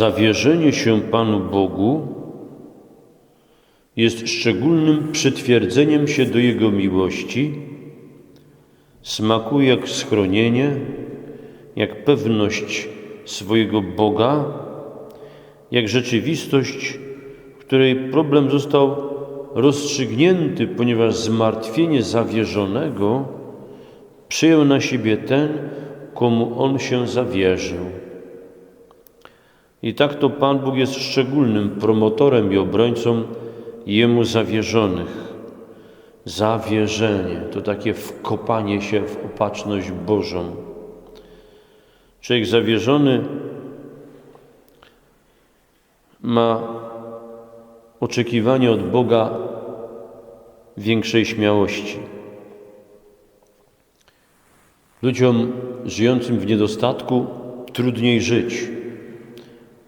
Zawierzenie się Panu Bogu jest szczególnym przytwierdzeniem się do Jego miłości, smakuje jak schronienie, jak pewność swojego Boga, jak rzeczywistość, w której problem został rozstrzygnięty, ponieważ zmartwienie zawierzonego przyjął na siebie ten, komu on się zawierzył. I tak to Pan Bóg jest szczególnym promotorem i obrońcą Jemu zawierzonych. Zawierzenie to takie wkopanie się w opatrzność Bożą. Człowiek zawierzony ma oczekiwanie od Boga większej śmiałości. Ludziom żyjącym w niedostatku trudniej żyć,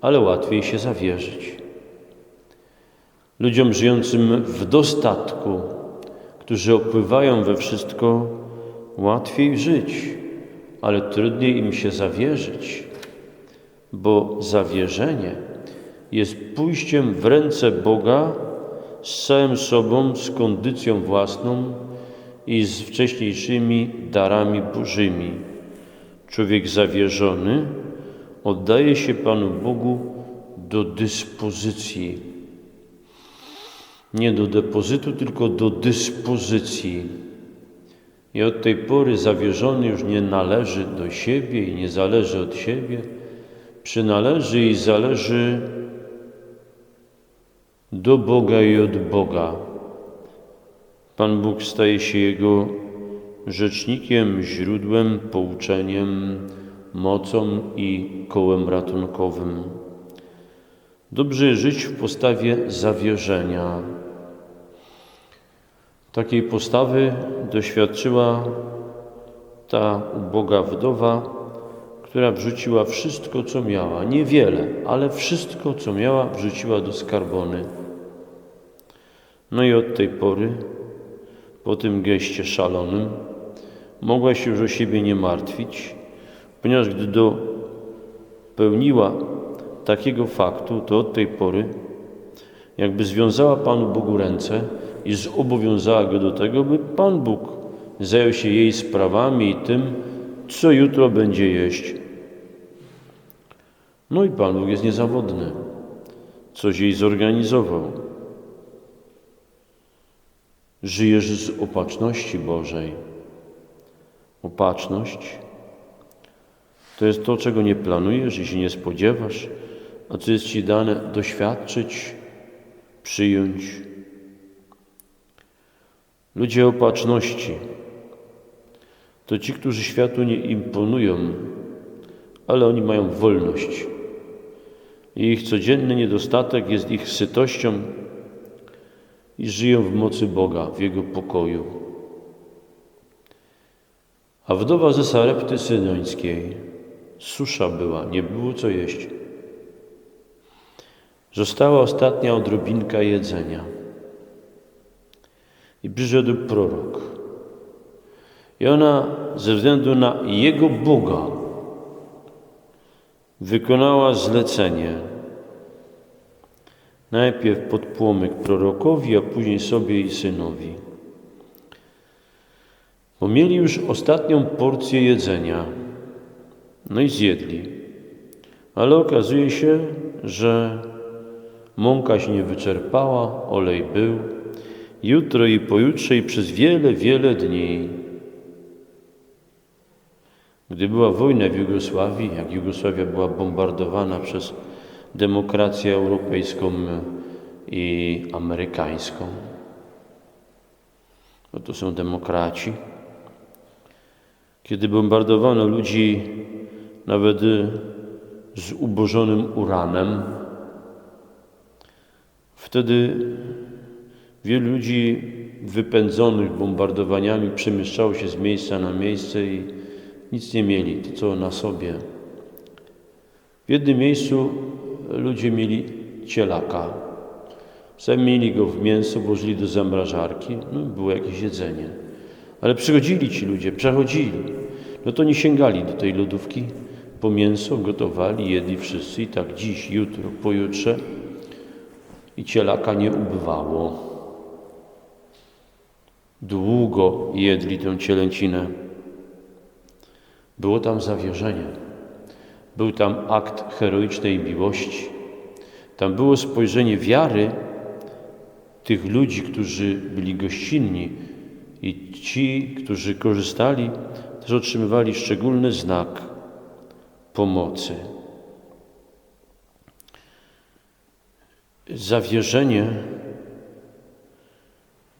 ale łatwiej się zawierzyć. Ludziom żyjącym w dostatku, którzy opływają we wszystko, łatwiej żyć, ale trudniej im się zawierzyć, bo zawierzenie jest pójściem w ręce Boga z całym sobą, z kondycją własną i z wcześniejszymi darami Bożymi. Człowiek zawierzony oddaje się Panu Bogu do dyspozycji. Nie do depozytu, tylko do dyspozycji. I od tej pory zawierzony już nie należy do siebie i nie zależy od siebie, przynależy i zależy do Boga i od Boga. Pan Bóg staje się Jego rzecznikiem, źródłem, pouczeniem, mocą i kołem ratunkowym. Dobrze żyć w postawie zawierzenia. Takiej postawy doświadczyła ta uboga wdowa, która wrzuciła wszystko, co miała. Niewiele, ale wszystko, co miała, wrzuciła do skarbony. No i od tej pory, po tym geście szalonym, mogła się już o siebie nie martwić, ponieważ gdy dopełniła takiego faktu, to od tej pory jakby związała Panu Bogu ręce i zobowiązała Go do tego, by Pan Bóg zajął się jej sprawami i tym, co jutro będzie jeść. No i Pan Bóg jest niezawodny. Coś jej zorganizował. Żyjesz z opatrzności Bożej. Opatrzność to jest to, czego nie planujesz i się nie spodziewasz, a co jest Ci dane doświadczyć, przyjąć. Ludzie opatrzności to ci, którzy światu nie imponują, ale oni mają wolność. I ich codzienny niedostatek jest ich sytością i żyją w mocy Boga, w Jego pokoju. A wdowa ze Sarepty Sydońskiej, susza była, nie było co jeść. Została ostatnia odrobinka jedzenia. I przyszedł prorok. I ona ze względu na jego Boga wykonała zlecenie. Najpierw pod płomyk prorokowi, a później sobie i synowi. Bo mieli już ostatnią porcję jedzenia. No i zjedli. Ale okazuje się, że mąka się nie wyczerpała, olej był. Jutro i pojutrze i przez wiele, wiele dni gdy była wojna w Jugosławii, jak Jugosławia była bombardowana przez demokrację europejską i amerykańską, no to są demokraci. Kiedy bombardowano ludzi nawet z ubożonym uranem, wtedy wielu ludzi wypędzonych bombardowaniami przemieszczało się z miejsca na miejsce i nic nie mieli, to co na sobie. W jednym miejscu ludzie mieli cielaka. Zamienili go w mięso, włożyli do zamrażarki, no było jakieś jedzenie. Ale przychodzili ci ludzie, przechodzili. No to nie sięgali do tej lodówki, po mięso gotowali, jedli wszyscy i tak dziś, jutro, pojutrze i cielaka nie ubywało. Długo jedli tę cielęcinę. Było tam zawierzenie. Był tam akt heroicznej miłości. Tam było spojrzenie wiary tych ludzi, którzy byli gościnni i ci, którzy korzystali, też otrzymywali szczególny znak pomocy. Zawierzenie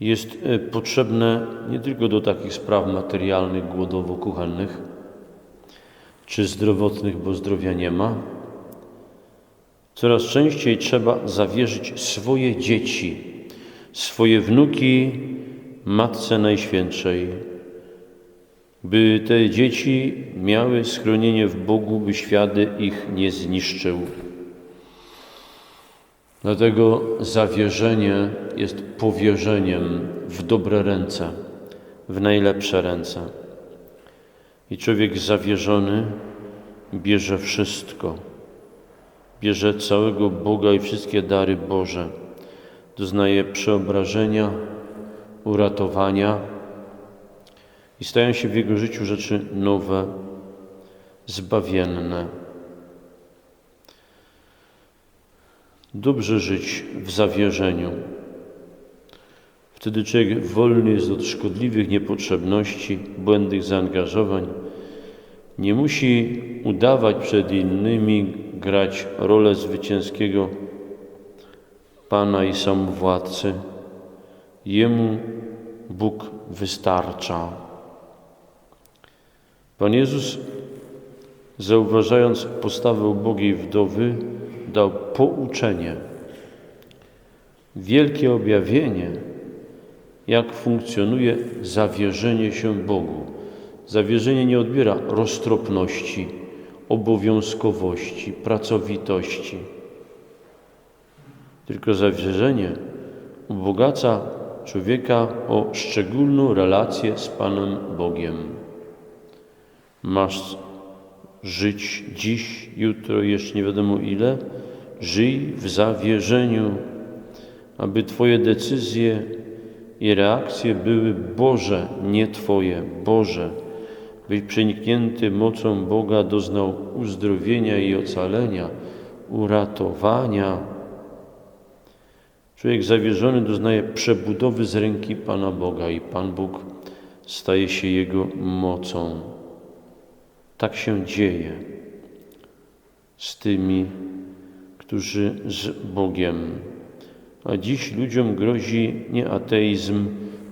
jest e, potrzebne nie tylko do takich spraw materialnych, głodowo-kuchennych czy zdrowotnych, bo zdrowia nie ma. Coraz częściej trzeba zawierzyć swoje dzieci, swoje wnuki Matce Najświętszej, by te dzieci miały schronienie w Bogu, by świat ich nie zniszczył. Dlatego zawierzenie jest powierzeniem w dobre ręce, w najlepsze ręce. I człowiek zawierzony bierze wszystko. Bierze całego Boga i wszystkie dary Boże. Doznaje przeobrażenia, uratowania i stają się w jego życiu rzeczy nowe, zbawienne. Dobrze żyć w zawierzeniu. Wtedy człowiek wolny jest od szkodliwych niepotrzebności, błędnych zaangażowań. Nie musi udawać przed innymi, grać rolę zwycięskiego Pana i samowładcy. Jemu Bóg wystarcza. Pan Jezus, zauważając postawę ubogiej wdowy, dał pouczenie, wielkie objawienie, jak funkcjonuje zawierzenie się Bogu. Zawierzenie nie odbiera roztropności, obowiązkowości, pracowitości, tylko zawierzenie ubogaca człowieka o szczególną relację z Panem Bogiem. Masz żyć dziś, jutro, jeszcze nie wiadomo ile. Żyj w zawierzeniu, aby Twoje decyzje i reakcje były Boże, nie Twoje, Boże. Byś przeniknięty mocą Boga doznał uzdrowienia i ocalenia, uratowania. Człowiek zawierzony doznaje przebudowy z ręki Pana Boga i Pan Bóg staje się jego mocą. Tak się dzieje z tymi, którzy z Bogiem. A dziś ludziom grozi nie ateizm,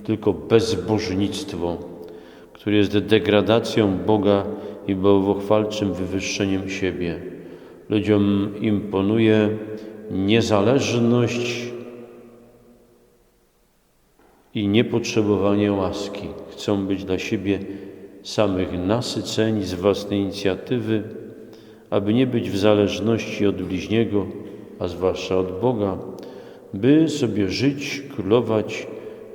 tylko bezbożnictwo, które jest degradacją Boga i bałwochwalczym wywyższeniem siebie. Ludziom imponuje niezależność i niepotrzebowanie łaski. Chcą być dla siebie samych nasyceni z własnej inicjatywy, aby nie być w zależności od bliźniego, a zwłaszcza od Boga, by sobie żyć, królować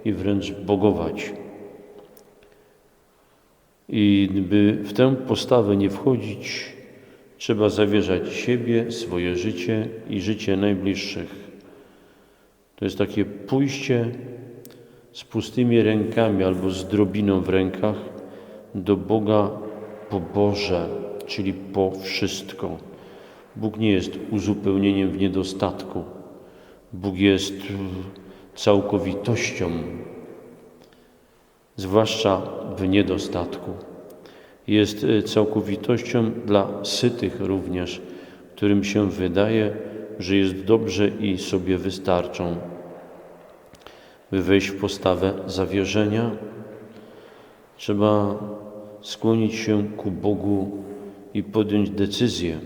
i wręcz bogować. I by w tę postawę nie wchodzić, trzeba zawierzać siebie, swoje życie i życie najbliższych. To jest takie pójście z pustymi rękami albo z drobiną w rękach do Boga po Boże, czyli po wszystko. Bóg nie jest uzupełnieniem w niedostatku. Bóg jest całkowitością, zwłaszcza w niedostatku. Jest całkowitością dla sytych również, którym się wydaje, że jest dobrze i sobie wystarczą. By wejść w postawę zawierzenia, trzeba skłonić się ku Bogu i podjąć decyzję.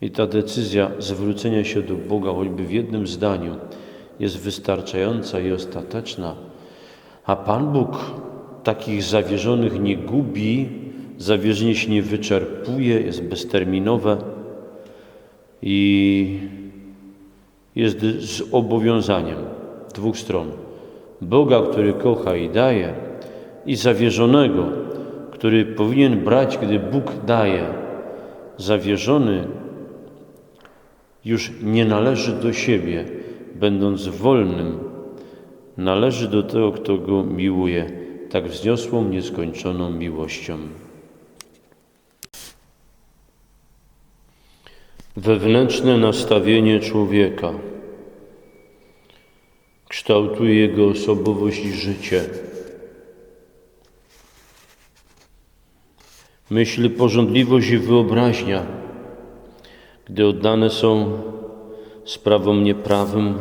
I ta decyzja zwrócenia się do Boga, choćby w jednym zdaniu, jest wystarczająca i ostateczna. A Pan Bóg takich zawierzonych nie gubi, zawierzenie się nie wyczerpuje, jest bezterminowe i jest z obowiązaniem dwóch stron. Boga, który kocha i daje, i zawierzonego, który powinien brać, gdy Bóg daje, zawierzony już nie należy do siebie, będąc wolnym, należy do tego, kto go miłuje, tak wzniosłą, nieskończoną miłością. Wewnętrzne nastawienie człowieka kształtuje jego osobowość i życie. Myśl, porządliwość i wyobraźnia, gdy oddane są sprawom nieprawym,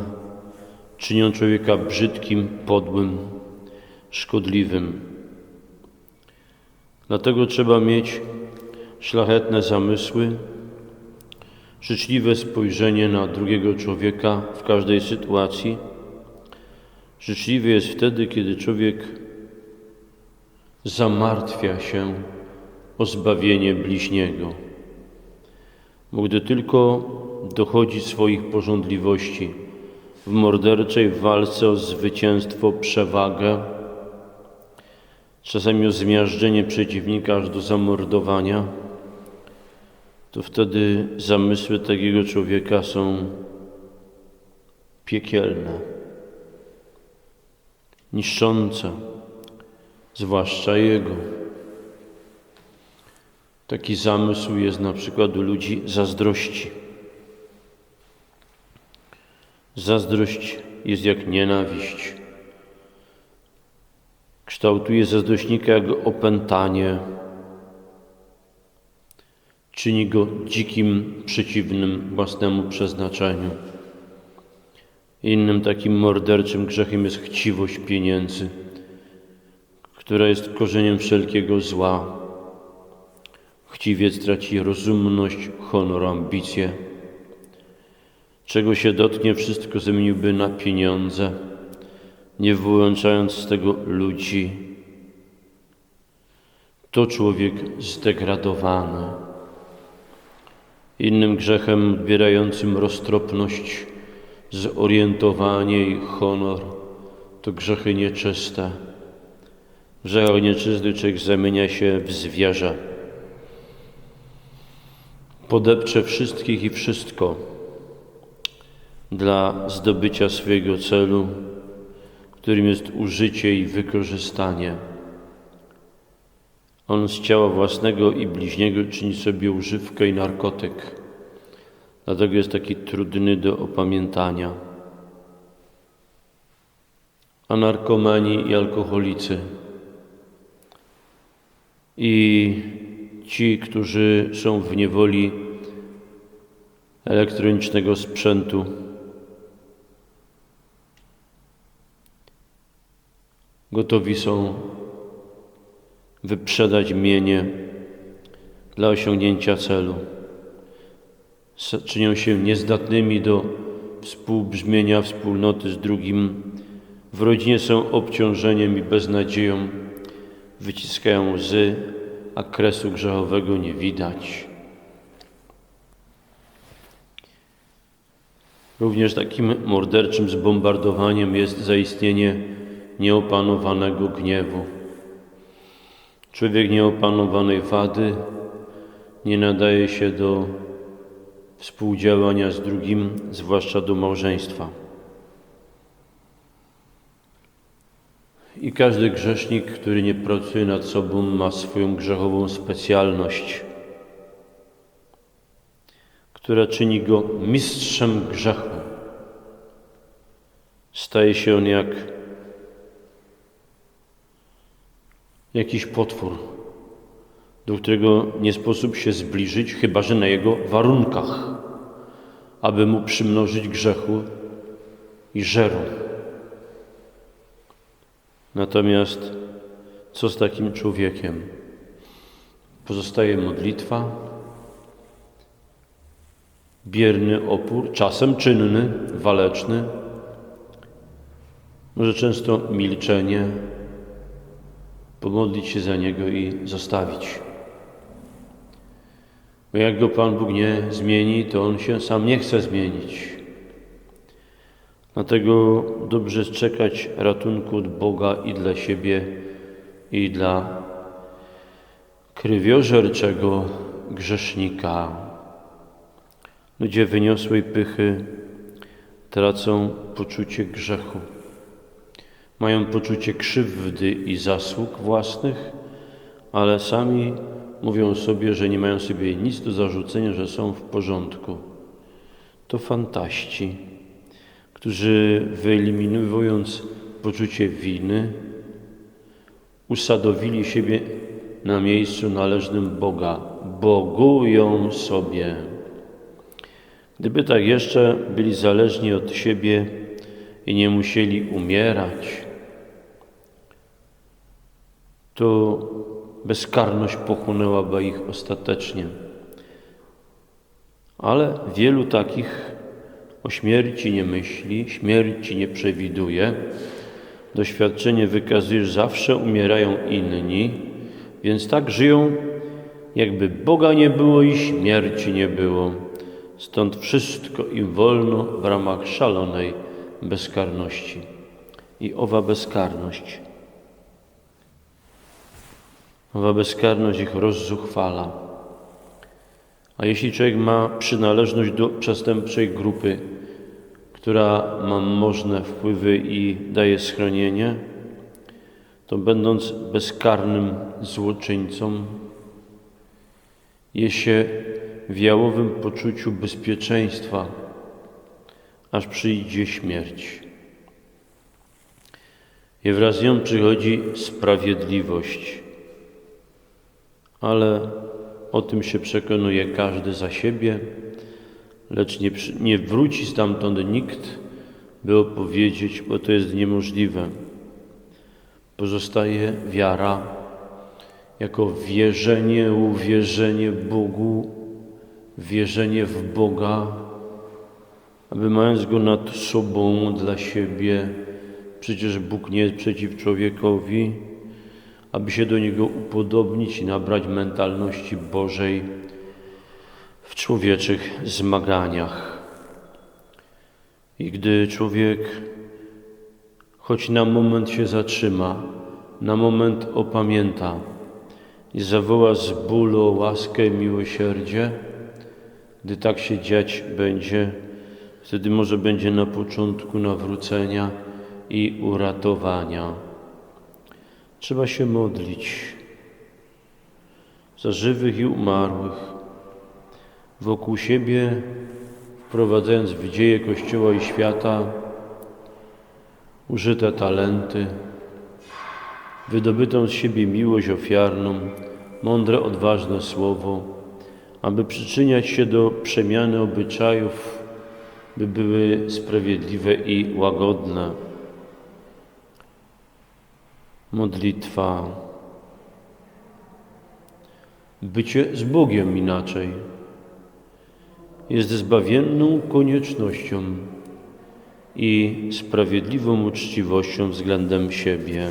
czynią człowieka brzydkim, podłym, szkodliwym. Dlatego trzeba mieć szlachetne zamysły, życzliwe spojrzenie na drugiego człowieka w każdej sytuacji. Życzliwy jest wtedy, kiedy człowiek zamartwia się o zbawienie bliźniego. Bo gdy tylko dochodzi swoich porządliwości w morderczej walce o zwycięstwo, przewagę, czasami o zmiażdżenie przeciwnika aż do zamordowania, to wtedy zamysły takiego człowieka są piekielne, niszczące, zwłaszcza jego. Taki zamysł jest na przykład u ludzi zazdrości. Zazdrość jest jak nienawiść. Kształtuje zazdrośnika jak opętanie. Czyni go dzikim, przeciwnym własnemu przeznaczeniu. Innym takim morderczym grzechem jest chciwość pieniędzy, która jest korzeniem wszelkiego zła. Chciwiec traci rozumność, honor, ambicje. Czego się dotknie, wszystko zamieniłby na pieniądze, nie wyłączając z tego ludzi. To człowiek zdegradowany. Innym grzechem odbierającym roztropność, zorientowanie i honor to grzechy nieczyste. W grzechach nieczystych człowiek zamienia się w zwierzę podepcze wszystkich i wszystko dla zdobycia swojego celu, którym jest użycie i wykorzystanie. On z ciała własnego i bliźniego czyni sobie używkę i narkotyk. Dlatego jest taki trudny do opamiętania. A narkomani i alkoholicy i ci, którzy są w niewoli elektronicznego sprzętu. Gotowi są wyprzedać mienie dla osiągnięcia celu. Czynią się niezdatnymi do współbrzmienia wspólnoty z drugim. W rodzinie są obciążeniem i beznadzieją, wyciskają łzy, a kresu grzechowego nie widać. Również takim morderczym zbombardowaniem jest zaistnienie nieopanowanego gniewu. Człowiek nieopanowanej wady nie nadaje się do współdziałania z drugim, zwłaszcza do małżeństwa. I każdy grzesznik, który nie pracuje nad sobą, ma swoją grzechową specjalność, która czyni go mistrzem grzechu. Staje się on jak jakiś potwór, do którego nie sposób się zbliżyć, chyba że na jego warunkach, aby mu przymnożyć grzechu i żeru. Natomiast co z takim człowiekiem? Pozostaje modlitwa, bierny opór, czasem czynny, waleczny, może często milczenie, pomodlić się za niego i zostawić. Bo jak go Pan Bóg nie zmieni, to on się sam nie chce zmienić. Dlatego dobrze czekać ratunku od Boga i dla siebie, i dla krywiożerczego grzesznika. Ludzie wyniosłej pychy tracą poczucie grzechu. Mają poczucie krzywdy i zasług własnych, ale sami mówią sobie, że nie mają sobie nic do zarzucenia, że są w porządku. To fantaści, którzy wyeliminując poczucie winy, usadowili siebie na miejscu należnym Boga. Bogują sobie. Gdyby tak jeszcze byli zależni od siebie i nie musieli umierać, to bezkarność pochłonęłaby ich ostatecznie. Ale wielu takich o śmierci nie myśli, śmierci nie przewiduje. Doświadczenie wykazuje, że zawsze umierają inni, więc tak żyją, jakby Boga nie było i śmierci nie było. Stąd wszystko im wolno w ramach szalonej bezkarności. I owa bezkarność, owa bezkarność ich rozzuchwala. A jeśli człowiek ma przynależność do przestępczej grupy, która ma możne wpływy i daje schronienie, to będąc bezkarnym złoczyńcą, je się w jałowym poczuciu bezpieczeństwa, aż przyjdzie śmierć. I wraz z nią przychodzi sprawiedliwość, ale o tym się przekonuje każdy za siebie, lecz nie, nie wróci stamtąd nikt, by opowiedzieć, bo to jest niemożliwe. Pozostaje wiara jako wierzenie, uwierzenie Bogu, wierzenie w Boga, aby mając Go nad sobą dla siebie, przecież Bóg nie jest przeciw człowiekowi, aby się do Niego upodobnić i nabrać mentalności Bożej w człowieczych zmaganiach. I gdy człowiek choć na moment się zatrzyma, na moment opamięta i zawoła z bólu łaskę i miłosierdzie, gdy tak się dziać będzie, wtedy może będzie na początku nawrócenia i uratowania. Trzeba się modlić za żywych i umarłych, wokół siebie wprowadzając w dzieje Kościoła i świata użyte talenty, wydobytą z siebie miłość ofiarną, mądre, odważne słowo, aby przyczyniać się do przemiany obyczajów, by były sprawiedliwe i łagodne. Modlitwa, bycie z Bogiem inaczej, jest zbawienną koniecznością i sprawiedliwą uczciwością względem siebie.